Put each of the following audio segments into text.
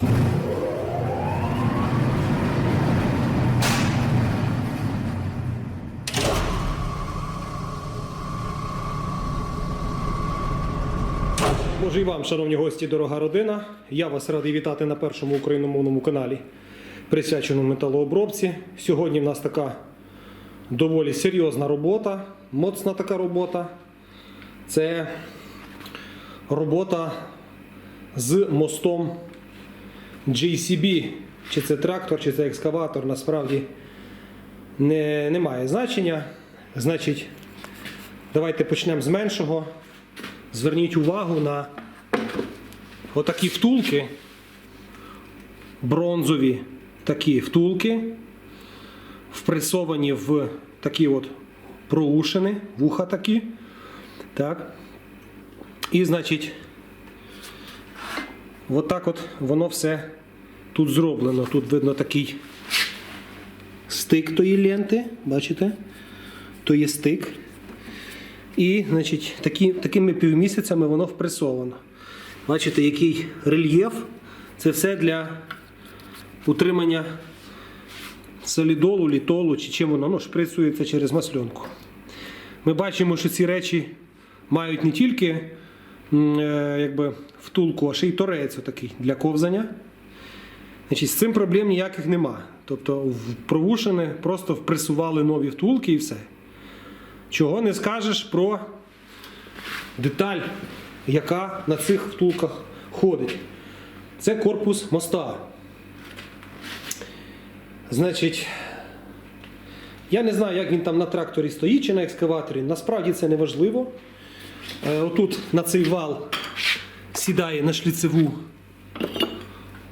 Може і вам, шановні гості, дорога родина. Я вас радий вітати на першому україномовному каналі, присвяченому металообробці. Сьогодні в нас така доволі серйозна робота, моцна така робота. Це робота з мостом JCB. Чи це трактор, чи це екскаватор, насправді не, не має значення. Значить, давайте почнемо з меншого. Зверніть увагу на отакі втулки, бронзові такі втулки, впресовані в такі от проушини, вуха такі. Так. І, значить, отак от воно все тут зроблено. Тут видно такий стик тої ленти, бачите? То є стик. І значить, такі, такими півмісяцями воно впресовано. Бачите, який рельєф. Це все для утримання солідолу, літолу чи чим воно ну, шприцюється через масленку. Ми бачимо, що ці речі мають не тільки е, якби, втулку, а ще й торець такий для ковзання. Значить, з цим проблем ніяких нема. Тобто в провушини просто впресували нові втулки і все. Чого не скажеш про деталь, яка на цих втулках ходить. Це корпус моста. Значить, я не знаю, як він там на тракторі стоїть чи на екскаваторі. Насправді це не важливо. Е, Отут на цей вал сідає на шліцеву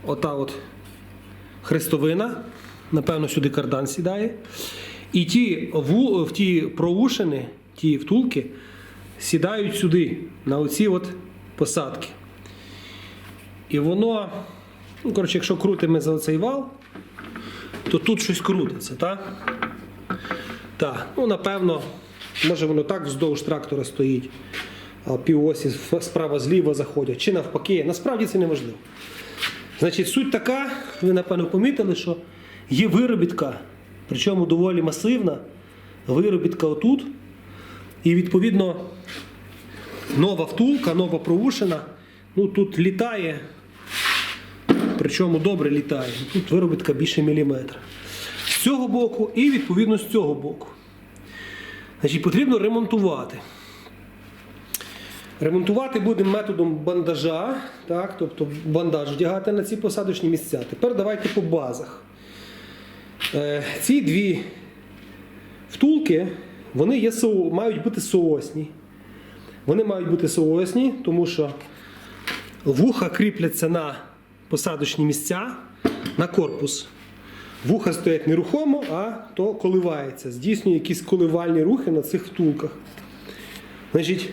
ота от хрестовина. Напевно, сюди кардан сідає. І ті, ву- в ті проушини, ті втулки сідають сюди, на оці от посадки. І воно, ну, коротше, якщо крутимо за оцей вал, то тут щось крутиться, так? Так, ну напевно, може воно так вздовж трактора стоїть, а півосі справа зліва заходять, чи навпаки. Насправді це не важливо. Значить, суть така, ви напевно помітили, що є виробітка, причому доволі масивна виробітка отут. І відповідно нова втулка, нова проушина, ну тут літає, причому добре літає. Тут виробітка більше міліметра. З цього боку і відповідно з цього боку. Значить, потрібно ремонтувати. Ремонтувати будемо методом бандажа, так, тобто бандаж вдягати на ці посадочні місця. Тепер давайте по базах. Е, ці дві втулки вони є, мають бути соосні. Вони мають бути соосні, тому що вуха кріпляться на посадочні місця, на корпус. Вуха стоять нерухомо, а то коливається. Здійснює якісь коливальні рухи на цих втулках. Значить,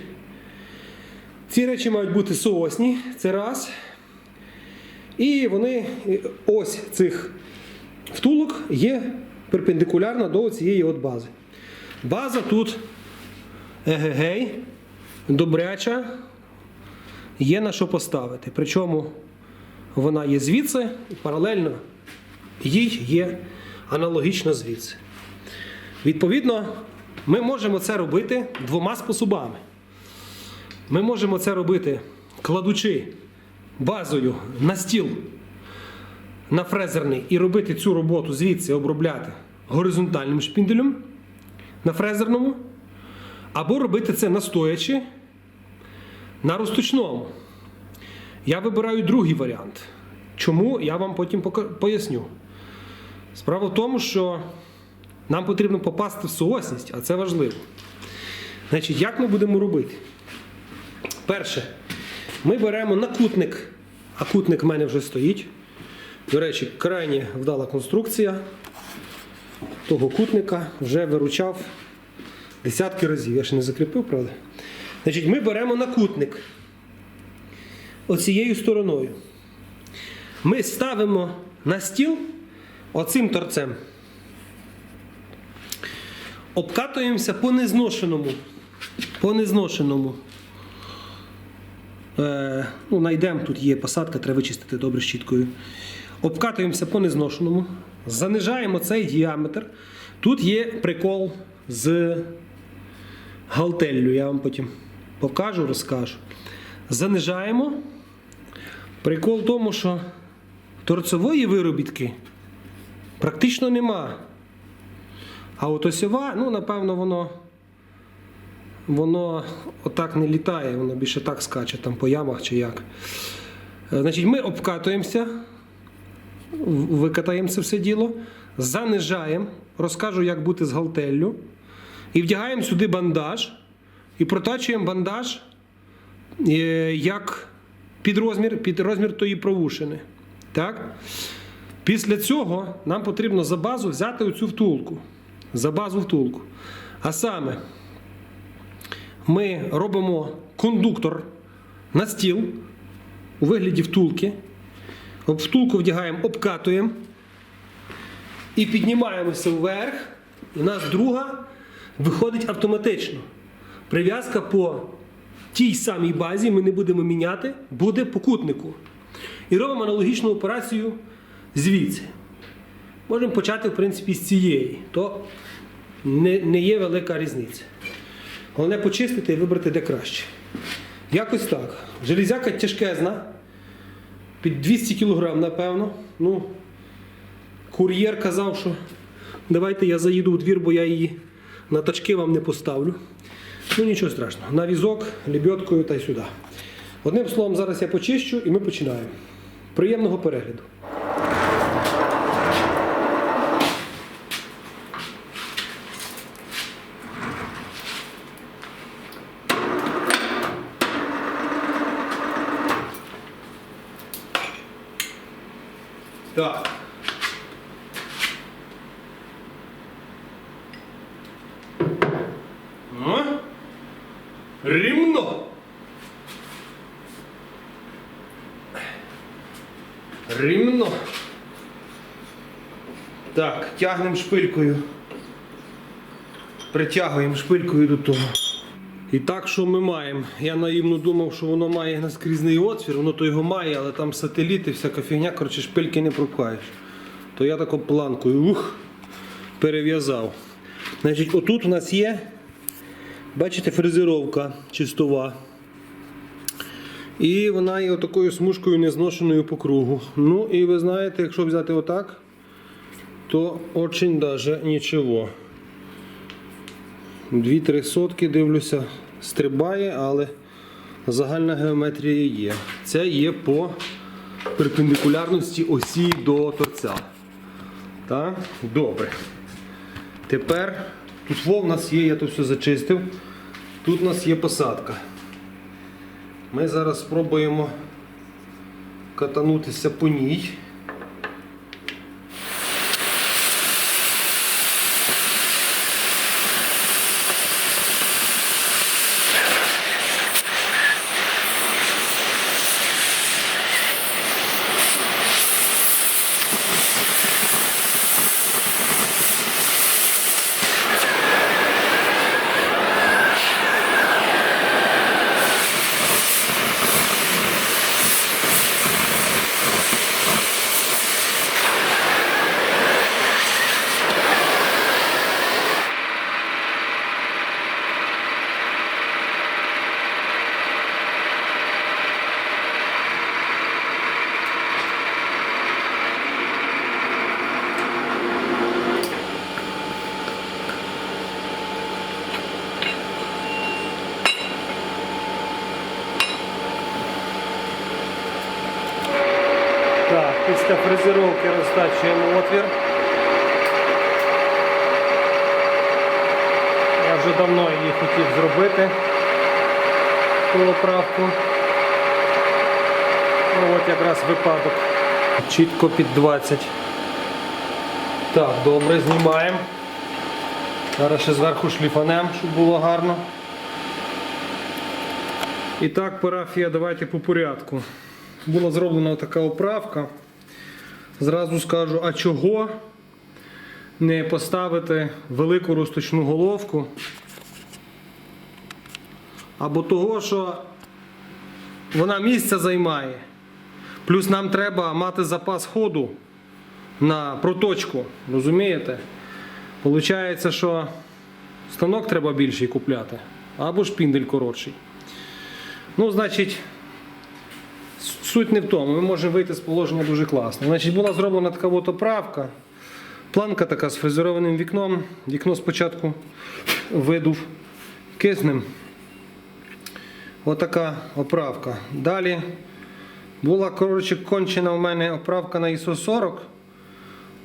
ці речі мають бути соосні, це раз. І вони, ось цих втулок є перпендикулярна до цієї от бази. База тут егегей, добряча, є на що поставити. Причому вона є звідси паралельно їй є аналогічно звідси. Відповідно, ми можемо це робити двома способами. Ми можемо це робити, кладучи базою на стіл на фрезерний і робити цю роботу звідси обробляти горизонтальним шпінделем на фрезерному, або робити це настоячи на розточному. Я вибираю другий варіант. Чому я вам потім поясню. Справа в тому, що нам потрібно попасти в соосність, а це важливо. Значить, як ми будемо робити? Перше, ми беремо накутник, а кутник в мене вже стоїть. До речі, крайне вдала конструкція того кутника вже виручав десятки разів. Я ще не закріпив, правда? Значить, ми беремо накутник оцією стороною. Ми ставимо на стіл оцим торцем. Обкатуємося по незношеному. По незношеному ну, найдемо, тут є посадка, треба вичистити добре щіткою. Обкатуємося по незношеному, занижаємо цей діаметр. Тут є прикол з галтеллю, я вам потім покажу, розкажу. Занижаємо. Прикол в тому, що торцевої виробітки практично нема. А от осьова, ну, напевно, воно, воно отак не літає, воно більше так скаче там по ямах чи як. Е, Значить, ми обкатуємося, викатаємо це все діло, занижаємо, розкажу, як бути з галтеллю, і вдягаємо сюди бандаж, і протачуємо бандаж е, як під розмір, під розмір тої провушини. Так? Після цього нам потрібно за базу взяти оцю втулку. За базу втулку. А саме, ми робимо кондуктор на стіл у вигляді втулки. Втулку вдягаємо, обкатуємо і піднімаємося вверх. І у нас друга виходить автоматично. Прив'язка по тій самій базі ми не будемо міняти, буде по кутнику. І робимо аналогічну операцію звідси. Можемо почати, в принципі, з цієї. То не, не є велика різниця. Головне почистити і вибрати де краще. Якось так. Железяка тяжкезна. Під 200 кг, напевно. Ну, кур'єр казав, що давайте я заїду у двір, бо я її на тачки вам не поставлю. Ну нічого страшного. На візок, лебедкою та й сюди. Одним словом, зараз я почищу і ми починаємо. Приємного перегляду. Так. Ну, Рівно. Рівно. Так, тягнемо шпилькою. Притягуємо шпилькою до того. І так, що ми маємо? Я наївно думав, що воно має наскрізний отвір, воно то його має, але там сателіти, всяка фігня, коротше, шпильки не пропхаєш. То я тако планкою ух, перев'язав. Значить, отут у нас є, бачите, фрезеровка чистова. І вона є отакою смужкою незношеною по кругу. Ну і ви знаєте, якщо взяти отак, то очень даже нічого. Дві-три сотки, дивлюся, стрибає, але загальна геометрія є. Це є по перпендикулярності осі до торця. Так? Добре. Тепер тут в нас є, я тут все зачистив. Тут у нас є посадка. Ми зараз спробуємо катанутися по ній. Так, після фрезеровки розтачуємо отвір. Я вже давно її хотів зробити ту оправку. Ну от якраз випадок. Чітко під 20. Так, добре, знімаємо. Зараз ще зверху шліфанем, щоб було гарно. І так, парафія, давайте по порядку. Була зроблена така оправка. Зразу скажу, а чого не поставити велику розточну головку? Або того, що вона місця займає. Плюс нам треба мати запас ходу на проточку. Розумієте? Получається, що станок треба більший купляти, або шпіндель коротший. Ну, значить, суть не в тому. Ми можемо вийти з положення дуже класно. Значить, була зроблена така от оправка. Планка така з фрезерованим вікном. Вікно спочатку видув киснем. Отака оправка. Далі була коротше, кончена у мене оправка на ISO 40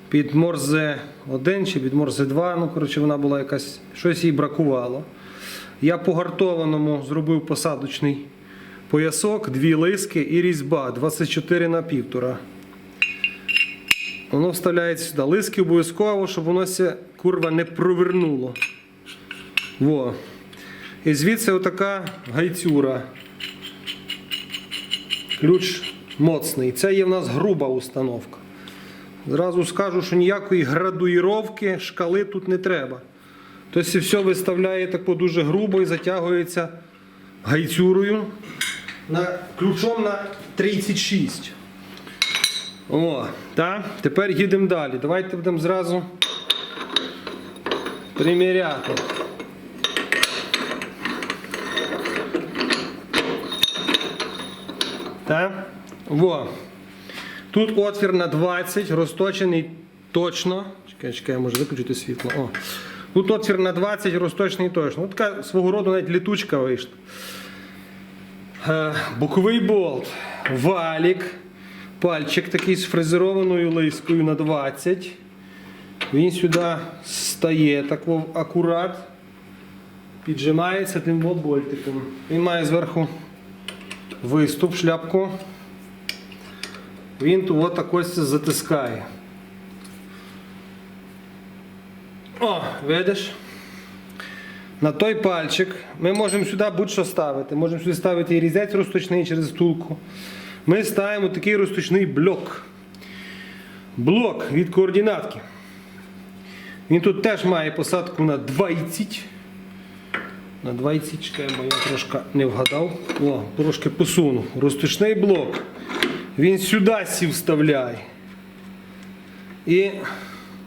під Морзе 1 чи під Морзе 2. Ну, коротше, вона була якась, щось їй бракувало. Я по гартованому зробив посадочний поясок, дві лиски і різьба 24 на 1,5. Воно вставляється сюди. Лиски обов'язково, щоб воно ся курва не провернуло. Во. І звідси отака гайцюра. Ключ моцний. Це є в нас груба установка. Зразу скажу, що ніякої градуїровки шкали тут не треба. Тобто все виставляє тако дуже грубо і затягується гайцюрою на, ключом на 36. О, так. Тепер їдемо далі. Давайте будемо зразу приміряти. Так? Во. Тут отвір на 20, розточений точно. Чекай, чекай, я можу виключити світло. О. Тут отвір на 20, розточений точно. Ось така свого роду навіть літучка вийшла. Е, Боковий болт, валік, пальчик такий з фрезерованою лискою на 20. Він сюди стає так акурат, піджимається тим болтиком. Він має зверху виступ, шляпку. Він тут ось затискає. О, видиш? На той пальчик ми можемо сюди будь-що ставити. Можемо сюди ставити і різець розточний через втулку. Ми ставимо такий розточний блок. Блок від координатки. Він тут теж має посадку на 20. На 20, чекай, бо я трошки не вгадав. О, трошки посунув. Розточний блок. Він сюди сів вставляє. І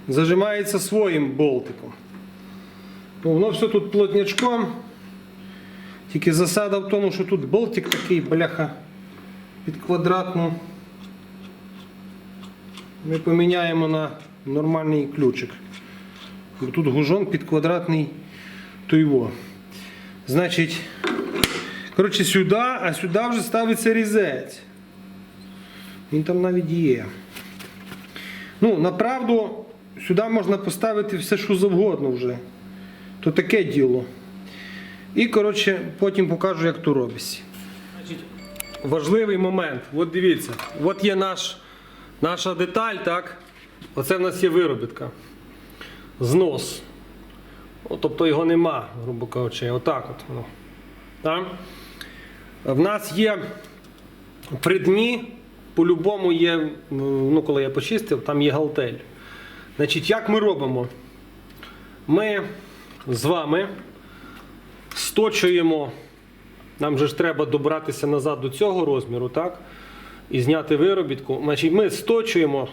зажимається своїм болтиком. Ну, воно все тут плотнячком. Тільки засада в тому, що тут болтик такий, бляха, під квадратну. Ми поміняємо на нормальний ключик. Тут гужон під квадратний то його. Значить, коротше, сюди, а сюди вже ставиться різець. Він там навіть є. Ну, направду, сюди можна поставити все, що завгодно вже. То таке діло. І, коротше, потім покажу, як то робиться. Важливий момент. От дивіться, от є наш, наша деталь, так? Оце в нас є виробітка. Знос. О, тобто його нема, грубо кажучи, отак от воно. Так? В нас є при дні, по-любому є, ну коли я почистив, там є галтель. Значить, як ми робимо? Ми з вами сточуємо, нам же ж треба добратися назад до цього розміру, так? І зняти виробітку. Значить, ми сточуємо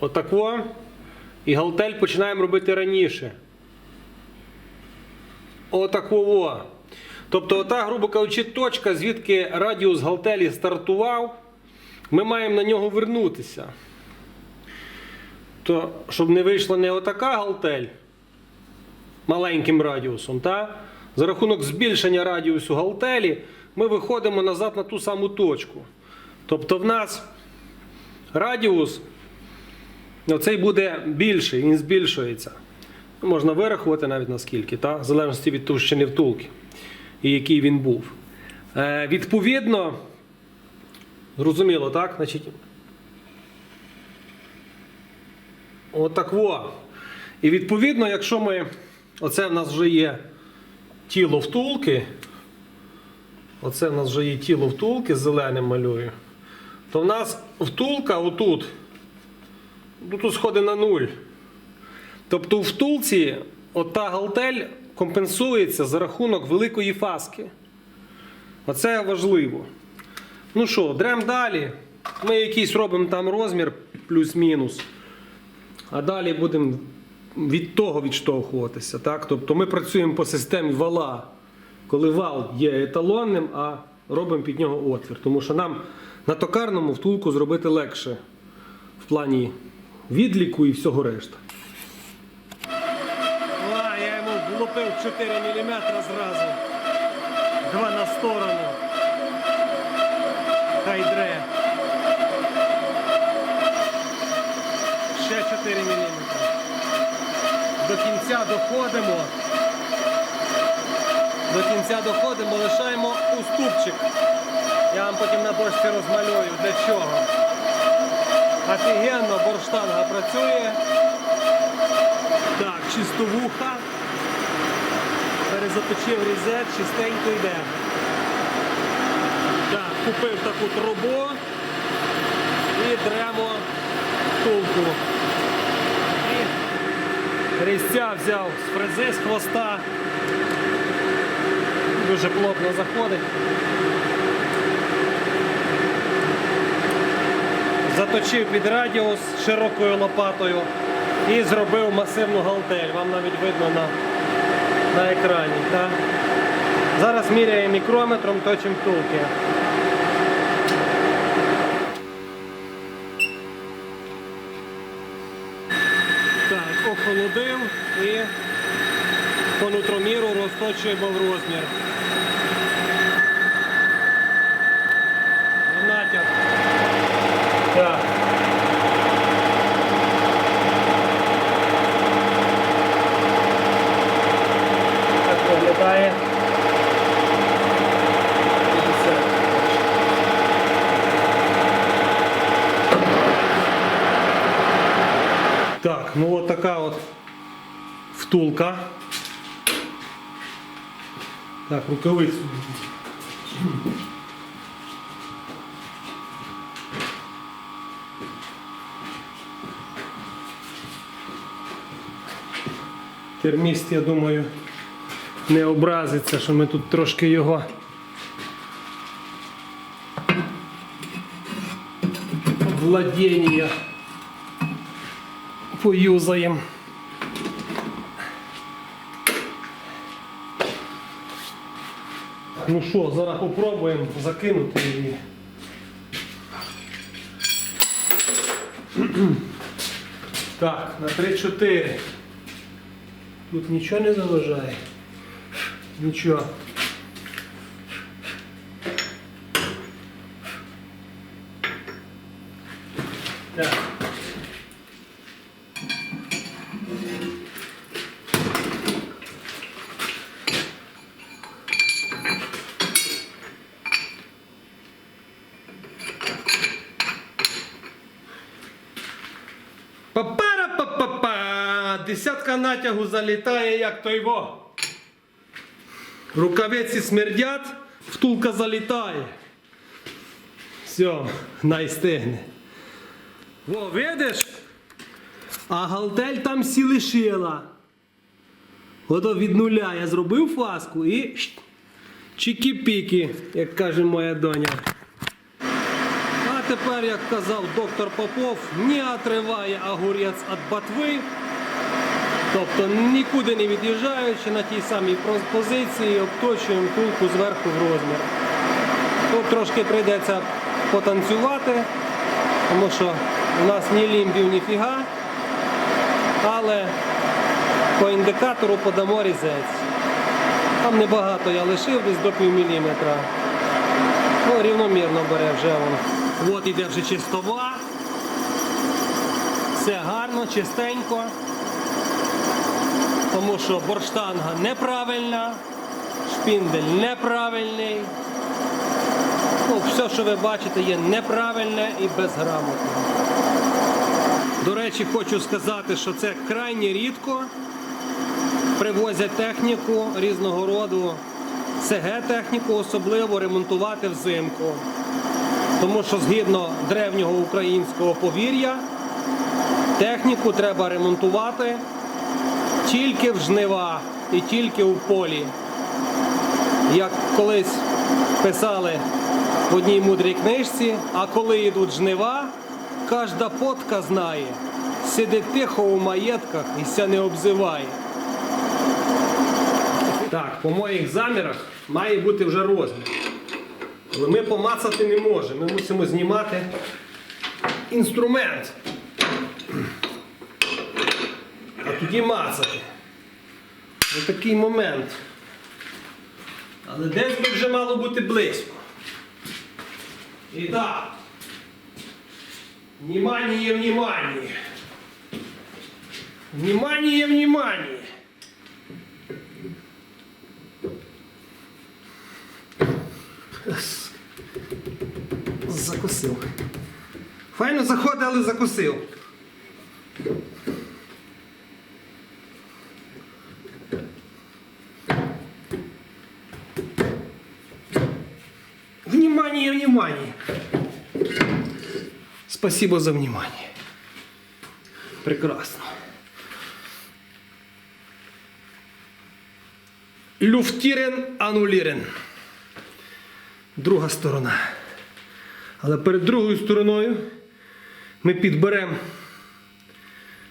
отако, і галтель починаємо робити раніше. Отакого. Тобто, ота, грубо кажучи, точка, звідки радіус галтелі стартував, ми маємо на нього вернутися. То, щоб не вийшла не отака галтель маленьким радіусом, та? за рахунок збільшення радіусу галтелі, ми виходимо назад на ту саму точку. Тобто в нас радіус оцей буде більший, він збільшується. Можна вирахувати навіть наскільки, та? в залежності від товщини втулки і який він був. Е, відповідно, зрозуміло, так? Значить, отак во. І відповідно, якщо ми. Оце в нас вже є тіло втулки. Оце в нас вже є тіло втулки, зеленим малюю. То в нас втулка отут. Тут сходить на нуль. Тобто у втулці ота галтель компенсується за рахунок великої фаски. Оце важливо. Ну що, дрем далі. Ми якийсь робимо там розмір плюс-мінус. А далі будемо від того відштовхуватися. Так? Тобто ми працюємо по системі вала, коли вал є еталонним, а робимо під нього отвір. Тому що нам на токарному втулку зробити легше в плані відліку і всього решта. А, я йому влупив 4 мм зразу. Два на сторону. Хай Ще 4 мм. До кінця доходимо. До кінця доходимо, лишаємо уступчик. Я вам потім на дошці розмалюю для чого. Офігенно борштанга працює. Так, чистовуха. Перезаточив різет, чистенько йде. Так, купив таку трубу і дремо втулку. Різця взяв з фрези, з хвоста. Дуже плотно заходить. Заточив під радіус широкою лопатою і зробив масивну галтель. Вам навіть видно на, на екрані. Так? Зараз міряємо мікрометром, точимо втулки. Охолодив і по нутроміру розточуємо в розмір. В натяг. Так. Так виглядає. І все. Так, ну от така от втулка. Так, рукавицю. Терміст, я думаю, не образиться, що ми тут трошки його владіння поюзаємо. Ну що, зараз попробуємо закинути її. Так, на 3-4. Тут нічого не заважає. Нічого. Так. Па-пара-па-па-па! Десятка натягу залітає, як той во. Рукавиці смердять, втулка залітає. Все, найстигне. Во, видиш? А галтель там сі лишила. Ото від нуля я зробив фаску і чікі-піки, як каже моя доня. А тепер, як казав доктор Попов, не отриває огурець від ботви. Тобто нікуди не від'їжджаючи на тій самій позиції, обточуємо тулку зверху в розмір. Тут трошки прийдеться потанцювати, тому що у нас ні лімбів, ні фіга. Але по індикатору подамо різець. Там небагато я лишив, десь до пів міліметра. Ну, рівномірно бере вже воно. От іде вже чистова. Все гарно, чистенько. Тому що борштанга неправильна, шпіндель неправильний. Ну, все, що ви бачите, є неправильне і безграмотне. До речі, хочу сказати, що це крайні рідко привозять техніку різного роду, СГ-техніку особливо ремонтувати взимку. Тому що згідно древнього українського повір'я, техніку треба ремонтувати тільки в жнива і тільки в полі. Як колись писали в одній мудрій книжці, а коли йдуть жнива, кожна потка знає, сидить тихо у маєтках і ся не обзиває. Так, по моїх замірах має бути вже розмір. Але ми помацати не можемо. Ми мусимо знімати інструмент. А тоді мацати. Ось такий момент. Але десь би вже мало бути близько. І так. Внимание, внимание. Внимание, внимание. Закусив. Файно заходить, але закусив. Внимание, внимание. Спасибо за внимание. Прекрасно. Люфтірен анулірен. Друга сторона. Але перед другою стороною ми підберемо.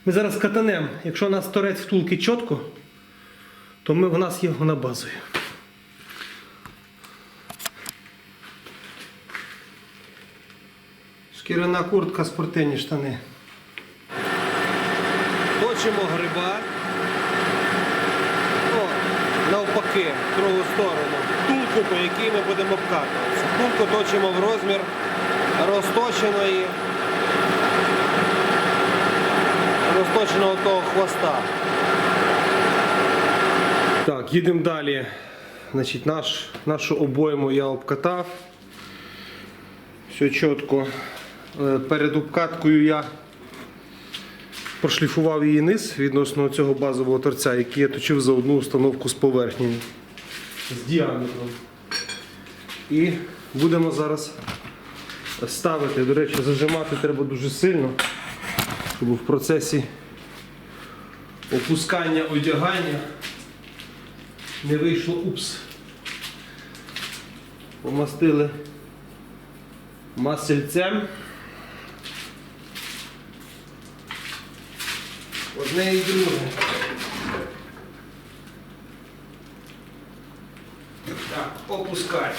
Ми зараз катанемо. Якщо у нас торець втулки чітко, то ми, в нас є вона базою. Шкіряна куртка, спортивні штани. Точимо гриба. О, навпаки, в другу сторону. Тулку, по якій ми будемо обкатуватися. Тулку точимо в розмір розточеної. Розточеного того хвоста. Так, їдемо далі. Значить, наш, нашу обойму я обкатав. Все чітко. Е, Перед обкаткою я прошліфував її низ відносно цього базового торця, який я точив за одну установку з поверхнею. З діаметром. І будемо зараз ставити. До речі, зажимати треба дуже сильно, щоб в процесі опускання одягання не вийшло упс. Помастили масельцем. Одне і друге. Так, опускай.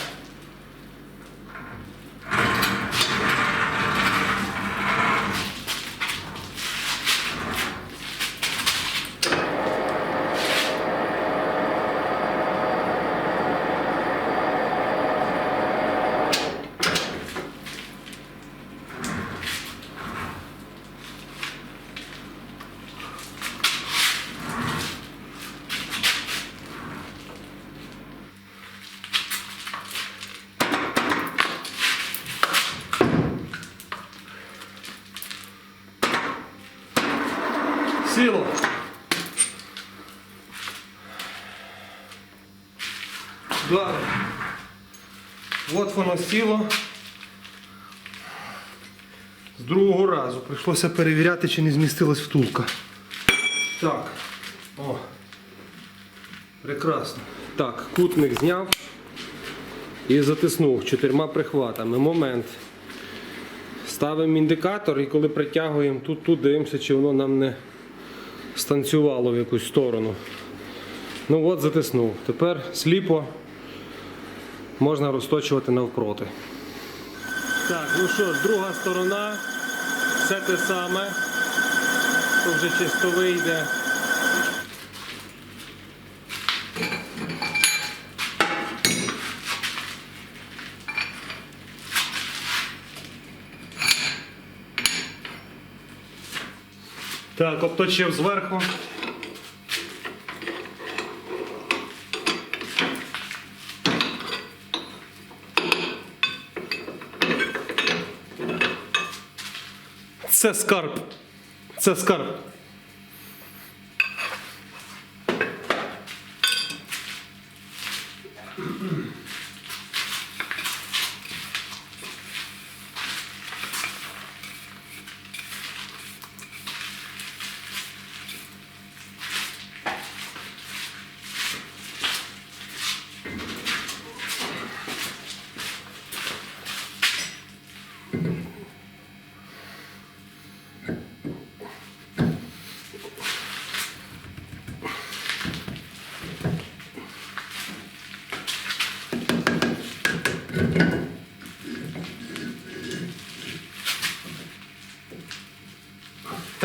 Сіло. Добре. От воно сіло. З другого разу прийшлося перевіряти, чи не змістилась втулка. Так. О. Прекрасно. Так, кутник зняв і затиснув чотирма прихватами. Момент. Ставимо індикатор і коли притягуємо тут, тут дивимося, чи воно нам не станцювало в якусь сторону. Ну от затиснув. Тепер сліпо можна розточувати навпроти. Так, ну що друга сторона, все те саме. То вже чисто вийде. Так, обточив зверху. Це скарб. Це скарб.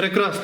Прекрасно.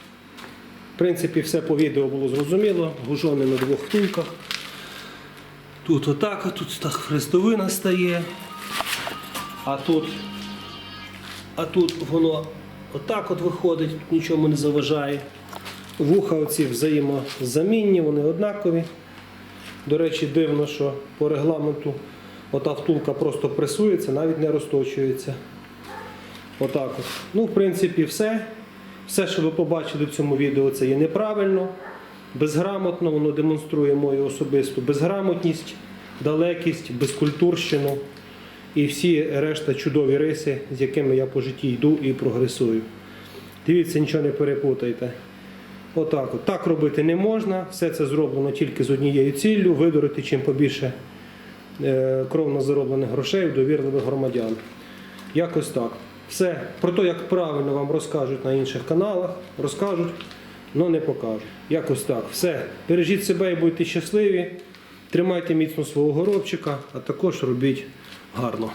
Принципі, все по відео було зрозуміло. Гужони на двох втулках. Тут отак, а тут так хрестовина стає. А тут, а тут воно отак от виходить, тут нічому не заважає. Вуха оці взаємозамінні, вони однакові. До речі, дивно, що по регламенту ота втулка просто пресується, навіть не розточується. Отак от. Ну, в принципі, все. Все, що ви побачили в цьому відео, це є неправильно, безграмотно, воно демонструє мою особисту безграмотність, далекість, безкультурщину і всі решта чудові риси, з якими я по житті йду і прогресую. Дивіться, нічого не перепутайте. Отак от. Так робити не можна. Все це зроблено тільки з однією ціллю видурити чим побільше е, кровно зароблених грошей у довірливих громадян. Якось так. Все. Про те, як правильно вам розкажуть на інших каналах, розкажуть, але не покажуть. Якось так. Все. Бережіть себе і будьте щасливі. Тримайте міцно свого горобчика, а також робіть гарно.